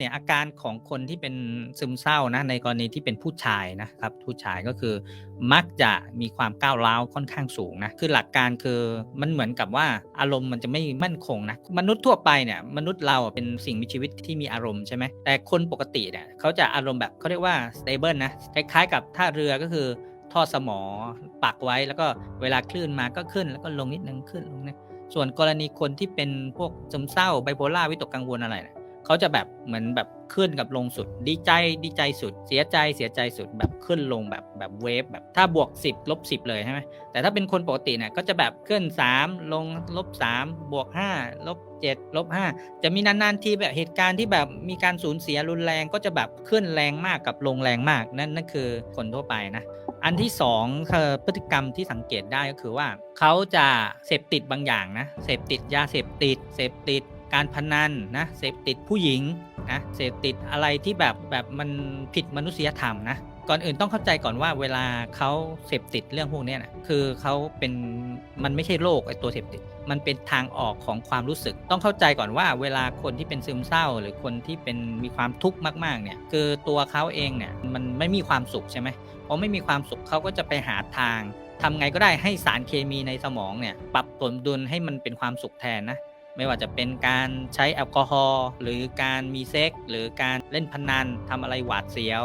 เนี่ยอาการของคนที่เป็นซึมเศร้านะในกรณีที่เป็นผู้ชายนะครับผู้ชายก็คือมักจะมีความก้าวร้าวค่อนข้างสูงนะคือหลักการคือมันเหมือนกับว่าอารมณ์มันจะไม่มั่นคงนะมนุษย์ทั่วไปเนี่ยมนุษย์เราเป็นสิ่งมีชีวิตที่มีอารมณ์ใช่ไหมแต่คนปกติเนี่ยเขาจะอารมณ์แบบเขาเรียกว่า stable นะคล้ายๆ กับท่าเรือก็คือท่อสมอปักไว้แล้วก็เวลาคลื่นมาก็ขึ้น แล้วก็ลงนิดนึงขึ้นลงนะส่วนกรณีคนที่เป็นพวกซึมเศร้าไบโพล่าวิตกกังวลอะไรเนี่ย เขาจะแบบเหมือนแบบขึ้นกับลงสุด ดีใจดีใจสุด เสียใจเสียใจสุดแบบขึ้นลงแบบแบบเวฟแบบถ้าบวก 10ลบ10 เลยใช่ไหมแต่ถ้าเป็นคนปกติเนี่ยก็จะแบบขึ้น 3 ลงลบ3บวก5ลบ7ลบ5จะมีนานๆทีแบบเหตุการณ์ที่แบบมีการสูญเสียรุนแรงก็จะแบบขึ้นแรงมากกับลงแรงมากนั่นนั่นคือคนทั่วไปนะอันที่สองคือพฤติกรรมที่สังเกตได้ก็คือว่า เขาจะเสพติดบางอย่างนะเสพติดยาเสพติดเสพติด การพนันนะเสพติดผู้หญิงนะเสพติดอะไรที่แบบแบบมันผิดมนุษยธรรมนะก่อนอื่นต้องเข้าใจก่อนว่าเวลาเขาเสพติดเรื่องพวกนี้นะคือเขาเป็นมันไม่ใช่โรคไอตัวเสพติด มันเป็นทางออกของความรู้สึก ต้องเข้าใจก่อนว่าเวลาคนที่เป็นซึมเศร้า หรือคนที่เป็นมีความทุกข์มากๆเนี่ยคือตัวเขาเองเนี่ยมันไม่มีความสุขใช่ไหมพอไม่มีความสุขเขาก็จะไปหาทางทำไงก็ได้ให้สารเคมีในสมองเนี่ยปรับสมดุลให้มันเป็นความสุขแทนนะ ไม่ว่าจะเป็นการใช้แอลกอฮอล์หรือการมีเซ็กส์หรือการเล่นพนันทำอะไรหวาดเสียว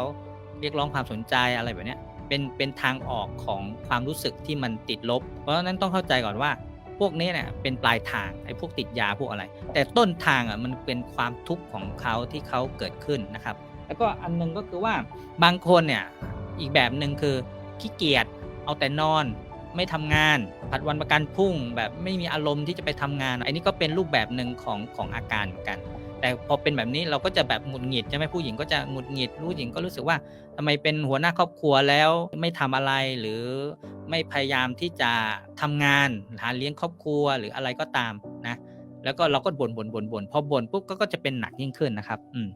เรียกร้องความสนใจอะไรแบบนี้เป็นเป็นทางออกของความรู้สึกที่มันติดลบ เพราะฉะนั้นต้องเข้าใจก่อนว่าพวกนี้เนี่ยเป็นปลายทางไอ้พวกติดยาพวกอะไร แต่ต้นทางอะมันเป็นความทุกข์ของเขาที่เขาเกิดขึ้นนะครับ แล้วก็อันหนึงก็คือว่าบางคนเนี่ยอีกแบบหนึ่งคือขี้เกียจเอาแต่นอน ไม่ทำงาน ผัดวันประกันพุ่งแบบไม่มีอารมณ์ที่จะไปทำงานอันนี้ก็เป็นรูปแบบหนึ่งของของอาการเหมือนกัน แต่พอเป็นแบบนี้เราก็จะแบบหงุดหงิดใช่ไหมผู้หญิงก็จะหงุดหงิดผู้หญิงก็รู้สึกว่าทำไมเป็นหัวหน้าครอบครัวแล้วไม่ทำอะไรหรือไม่พยายามที่จะทำงานหาเลี้ยงครอบครัวหรืออะไรก็ตามนะแล้วก็เราก็บ่นบ่นบ่นบ่นพอบ่นปุ๊บก็จะเป็นหนักยิ่งขึ้นนะครับ อืม